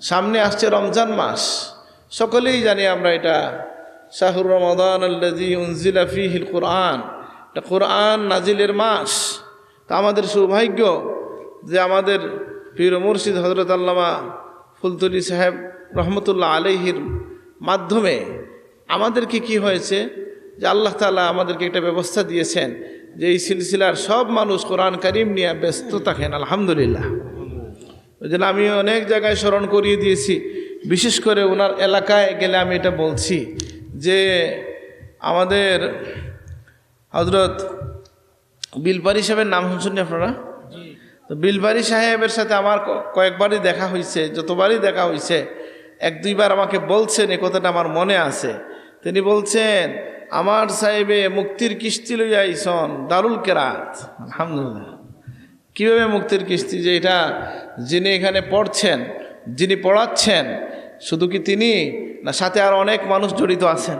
সামনে আসছে রমজান মাস। সকলেই জানি আমরা এটা। শাহুর রমাদান আল্লাজি উনজিলা ফিহিল কোরআন। এটা কোরআন নাজিলের মাস। তা আমাদের সৌভাগ্য যে আমাদের পীর মুর্শিদ হজরত আল্লামা ফুলতুলি সাহেব রহমতুল্লাহ আলহির মাধ্যমে আমাদেরকে কি হয়েছে? যে আল্লাহ তালা আমাদেরকে একটা ব্যবস্থা দিয়েছেন যে এই সিলসিলার সব মানুষ কোরআন করিম নিয়ে ব্যস্ত থাকেন, আলহামদুলিল্লাহ। ওই জন্য আমি অনেক জায়গায় স্মরণ করিয়ে দিয়েছি। বিশেষ করে ওনার এলাকায় গেলে আমি এটা বলছি যে আমাদের হজরত বিলপারি সাহেবের নাম শুনছেন আপনারা? তো বিলবাড়ি সাহেবের সাথে আমার কয়েকবারই দেখা হয়েছে যতবারই দেখা হয়েছে এক দুইবার আমাকে বলছেন এ কথাটা আমার মনে আছে। তিনি বলছেন আমার সাহেবে মুক্তির কিস্তি লইয়া আইসন দারুল কেরাত। আলহামদুলিল্লাহ। কীভাবে মুক্তির কিস্তি যে এটা যিনি এখানে পড়ছেন, যিনি পড়াচ্ছেন, শুধু কি তিনি? না, সাথে আর অনেক মানুষ জড়িত আছেন।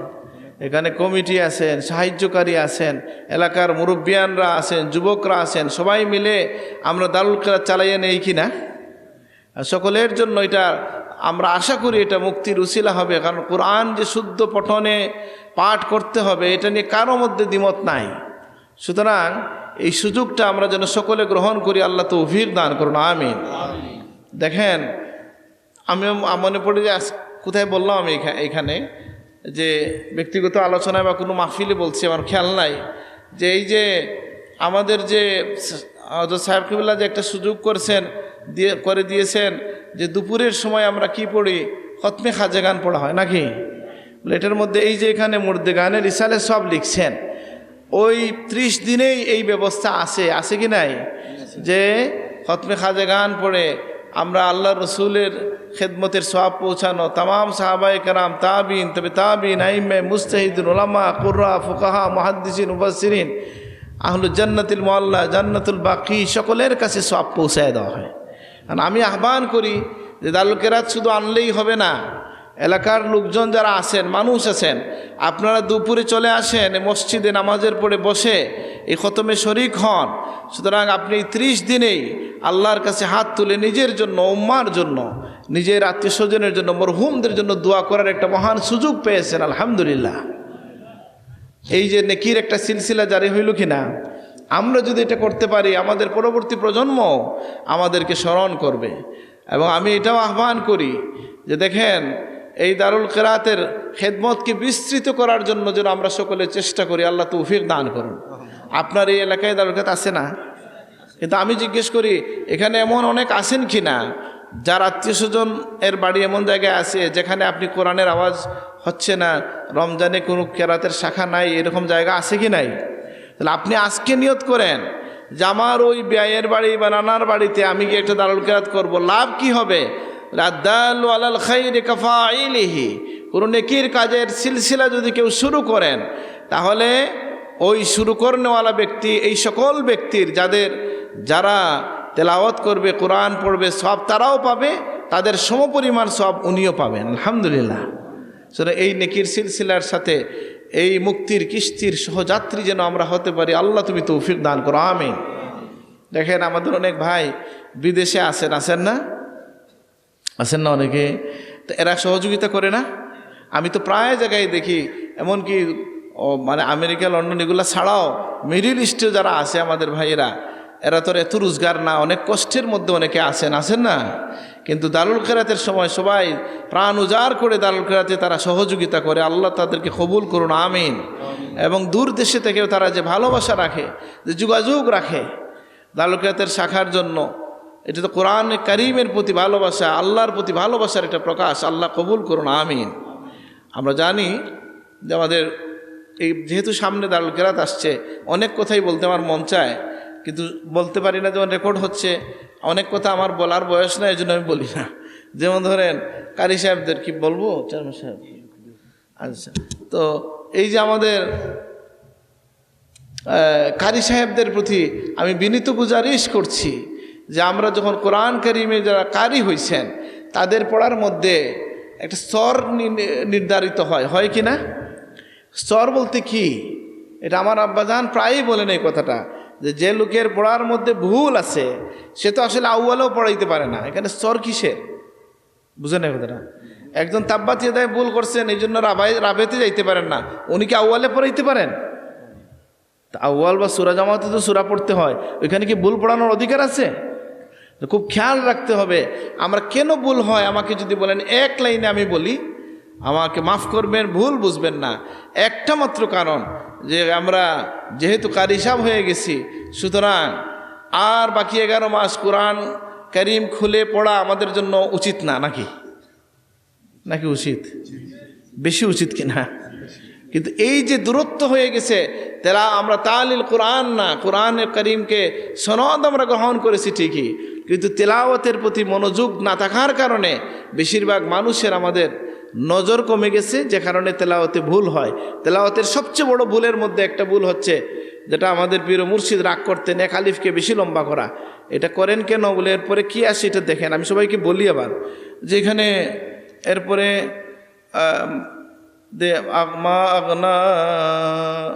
এখানে কমিটি আছেন, সাহায্যকারী আছেন, এলাকার মুরব্বিয়ানরা আছেন, যুবকরা আছেন, সবাই মিলে আমরা দারুল কেরাত চালাইয়ে নেই কি না? সকলের জন্য এটা, আমরা আশা করি এটা মুক্তির উসিলা হবে, কারণ কোরআন যে শুদ্ধ পঠনে পাঠ করতে হবে, এটা নিয়ে কারও মধ্যে দ্বিমত নাই। সুতরাং এই সুযোগটা আমরা যেন সকলে গ্রহণ করি, আল্লাহ তো অভির দান করুন, আমিন। দেখেন, আমি মনে পড়ে যে কোথায় বললাম আমি এখা- এখানে, যে ব্যক্তিগত আলোচনায় বা কোনো মাহফিলে বলছি, আমার খেয়াল নাই, যে এই যে আমাদের যে সাহেব কিবুল্লাহ যে একটা সুযোগ করছেন, দিয়ে, করে দিয়েছেন, যে দুপুরের সময় আমরা কি পড়ি, খতমে খাজে গান পড়া হয় নাকি? এটার মধ্যে এই যে এখানে মুর্দে গানের ইসালে সব লিখছেন। ওই ত্রিশ দিনেই এই ব্যবস্থা আছে আছে কি নাই? যে খতমে খাজে গান পড়ে আমরা আল্লাহ রসুলের খেদমতের সব পৌঁছানো তাম সাহাবাই কারাম, তাবিন, তবে তাবিন আইমে মুস্তাহিদুল ওলামা কুর্রা, ফুকাহা, মহাদ্দিসিন উবাসিরিন আহলুল জান্নাতুল মোয়াল্লা জান্নাতুল বাকি, সকলের কাছে সব পৌঁছায় দেওয়া হয়। আর আমি আহ্বান করি যে দালুকেরাত শুধু আনলেই হবে না এলাকার লোকজন যারা আছেন, মানুষ আছেন, আপনারা দুপুরে চলে আসেন, মসজিদে নামাজের পরে বসে এই খতমে শরিক হন। সুতরাং আপনি ত্রিশ দিনেই আল্লাহর কাছে হাত তুলে নিজের জন্য, উম্মার জন্য, নিজের আত্মীয় স্বজনের জন্য, মরহুমদের জন্য দোয়া করার একটা মহান সুযোগ পেয়েছেন, আলহামদুলিল্লাহ। এই যে নেকির একটা সিলসিলা জারি হইল কি না আমরা যদি এটা করতে পারি, আমাদের পরবর্তী প্রজন্ম আমাদেরকে স্মরণ করবে। এবং আমি এটাও আহ্বান করি যে দেখেন এই দারুল কেরাতের খেদমতকে বিস্তৃত করার জন্য যেন আমরা সকলে চেষ্টা করি, আল্লাহ তৌফিক দান করুন। আপনার এই এলাকায় দারুল কেরাত আছে না? কিন্তু আমি জিজ্ঞেস করি, এখানে এমন অনেক আছেন কি না যার আত্মীয় স্বজন এর বাড়ি এমন জায়গায় আছে যেখানে আপনি কোরআনের আওয়াজ হচ্ছে না, রমজানে কোনো কেরাতের শাখা নাই, এরকম জায়গা আছে কি নাই? তাহলে আপনি আজকে নিয়ত করেন যে আমার ওই ব্যয়ের বাড়ি বা নানার বাড়িতে আমি গিয়ে একটা দারুল কেরাত করব, লাভ কি হবে? কাফা কোনো নেকির কাজের সিলসিলা যদি কেউ শুরু করেন, তাহলে ওই শুরু করনেওয়ালা ব্যক্তি, এই সকল ব্যক্তির যাদের, যারা তেলাওয়াত করবে, কোরআন পড়বে, সব তারাও পাবে, তাদের সমপরিমাণ সব উনিও পাবেন। আলহামদুলিল্লাহ। সেটা এই নেকির সিলসিলার সাথে, এই মুক্তির কিস্তির সহযাত্রী যেন আমরা হতে পারি, আল্লাহ তুমি তৌফিক দান করো, আমিন। দেখেন, আমাদের অনেক ভাই বিদেশে আছেন আছেন না? আছেন না অনেকে? তো এরা সহযোগিতা করে না? আমি তো প্রায় জায়গায় দেখি, এমনকি মানে আমেরিকা, লন্ডন, এগুলো ছাড়াও মিডিল ইস্টে যারা আছে আমাদের ভাইয়েরা, এরা তো এত রোজগার না, অনেক কষ্টের মধ্যে অনেকে আছেন আছেন না? কিন্তু দারুল খেরাতের সময় সবাই প্রাণ উজাড় করে দারুল খেরাতে তারা সহযোগিতা করে, আল্লাহ তাদেরকে কবুল করুন, আমিন। এবং দূর দেশে থেকেও তারা যে ভালোবাসা রাখে, যে যোগাযোগ রাখে দারুল খেরাতের শাখার জন্য এটা তো কোরআন করিমের প্রতি ভালোবাসা, আল্লাহর প্রতি ভালোবাসার একটা প্রকাশ। আল্লাহ কবুল করুন, আমিন। আমরা জানি যে আমাদের এই যেহেতু সামনে দারুল কেরাত আসছে, অনেক কথাই বলতে আমার মন চায়, কিন্তু বলতে পারি না যেমন রেকর্ড হচ্ছে, অনেক কথা আমার বলার বয়স না এই জন্য আমি বলি না। যেমন ধরেন, কারি সাহেবদের কি বলব? চেয়ারম্যান সাহেব। আচ্ছা তো এই যে আমাদের কারি সাহেবদের প্রতি আমি বিনীত গুজারিশ করছি যে আমরা যখন কোরআন করিমে যারা কারি হয়েছেন তাদের পড়ার মধ্যে একটা স্তর নি- নির্ধারিত হয়। হয় কি না? স্তর বলতে কি? এটা আমার আব্বাজান প্রায়ই বলেন এই কথাটা, যে যে লোকের পড়ার মধ্যে ভুল আছে, সে তো আসলে আউ্বালেও পড়াইতে পারে না। এখানে স্তর কিসের? বুঝেন এই কথাটা? একজন তাব্বাতি দেয় ভুল করছেন, এই জন্য রাবাই, রাবেতে যাইতে পারেন না। উনি কি আউয়ালে পড়াইতে পারেন? তা আউয়াল বা সুরা জামাতে তো সুরা পড়তে হয়। ওইখানে কি ভুল পড়ানোর অধিকার আছে? খুব খেয়াল রাখতে হবে। আমরা কেন ভুল হয়? আমাকে যদি বলেন, এক লাইনে আমি বলি, আমাকে মাফ করবেন, ভুল বুঝবেন না। একটা মাত্র কারণ, যে আমরা যেহেতু কারিসাব হয়ে গেছি, সুতরাং আর বাকি এগারো মাস কোরআন করিম খুলে পড়া আমাদের জন্য উচিত না, নাকি? নাকি উচিত? বেশি উচিত কিনা? কিন্তু এই যে দূরত্ব হয়ে গেছে, তারা আমরা তালিল কোরআন না, কোরআন করিমকে সনদ আমরা গ্রহণ করেছি ঠিকই। কিন্তু তেলাওয়াতের প্রতি মনোযোগ না থাকার কারণে বেশিরভাগ মানুষের আমাদের নজর কমে গেছে, যে কারণে তেলাওয়াতে ভুল হয়। তেলাওয়াতের সবচেয়ে বড় ভুলের মধ্যে একটা ভুল হচ্ছে, যেটা আমাদের প্রিয় মুর্শিদ রাগ করতেন, এক আলিফকে বেশি লম্বা করা। এটা করেন কেন? বলে, এরপরে কী আসে এটা দেখেন। আমি সবাইকে বলি আবার, যে এখানে এরপরে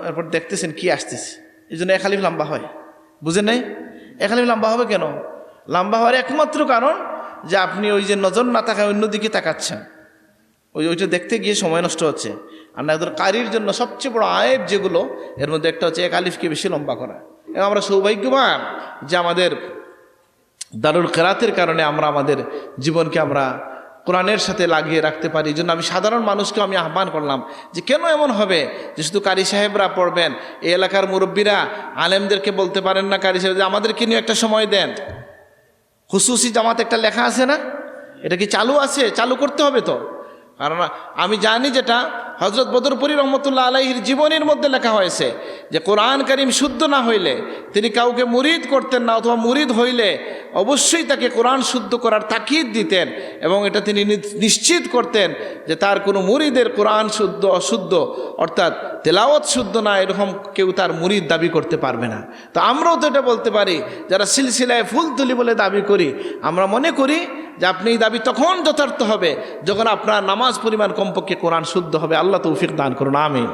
এরপর দেখতেছেন কি আসতেছে। এই জন্য একালিফ লম্বা হয়। বুঝেন নাই? একালিফ লম্বা হবে কেন? লম্বা হওয়ার একমাত্র কারণ যে আপনি ওই যে নজর না থাকায় অন্যদিকে তাকাচ্ছেন। ওই ওইটা দেখতে গিয়ে সময় নষ্ট হচ্ছে। আর না একজন কারির জন্য সবচেয়ে বড় আয়েব যেগুলো, এর মধ্যে একটা হচ্ছে এক আলিফকে বেশি লম্বা করা। এবং আমরা সৌভাগ্যবান যে আমাদের দারুল কেরাতের কারণে আমরা আমাদের জীবনকে আমরা কোরআনের সাথে লাগিয়ে রাখতে পারি। এই জন্য আমি সাধারণ মানুষকে আমি আহ্বান করলাম যে কেন এমন হবে যে শুধু কারি সাহেবরা পড়বেন, এই এলাকার মুরব্বীরা, আলেমদেরকে বলতে পারেন না কারি সাহেব আমাদেরকে নিয়ে একটা সময় দেন। হুসুসি জামাত একটা লেখা আছে না? এটা কি চালু আছে? চালু করতে হবে তো? কারণ আমি জানি যেটা হজরত বদরপুরি রহমতুল্লাহ আলাইহির জীবনীর মধ্যে লেখা হয়েছে যে কোরআন করিম শুদ্ধ না হইলে, তিনি কাউকে মুরিদ করতেন না অথবা মুরিদ হইলে অবশ্যই তাকে কোরআন শুদ্ধ করার তাকিদ দিতেন এবং এটা তিনি নিশ্চিত করতেন যে তার কোনো মুরিদের কোরআন শুদ্ধ, অশুদ্ধ, অর্থাৎ তেলাওয়াত শুদ্ধ না, এরকম কেউ তার মুরিদ দাবি করতে পারবে না। তো আমরাও তো এটা বলতে পারি, যারা সিলসিলায় ফুল তুলি বলে দাবি করি, আমরা মনে করি যে আপনি এই দাবি তখন যথার্থ হবে যখন আপনার নামাজ পরিমাণ কমপক্ষে কোরআন শুদ্ধ হবে। আল্লাহ তৌফিক দান করুন, আমিন।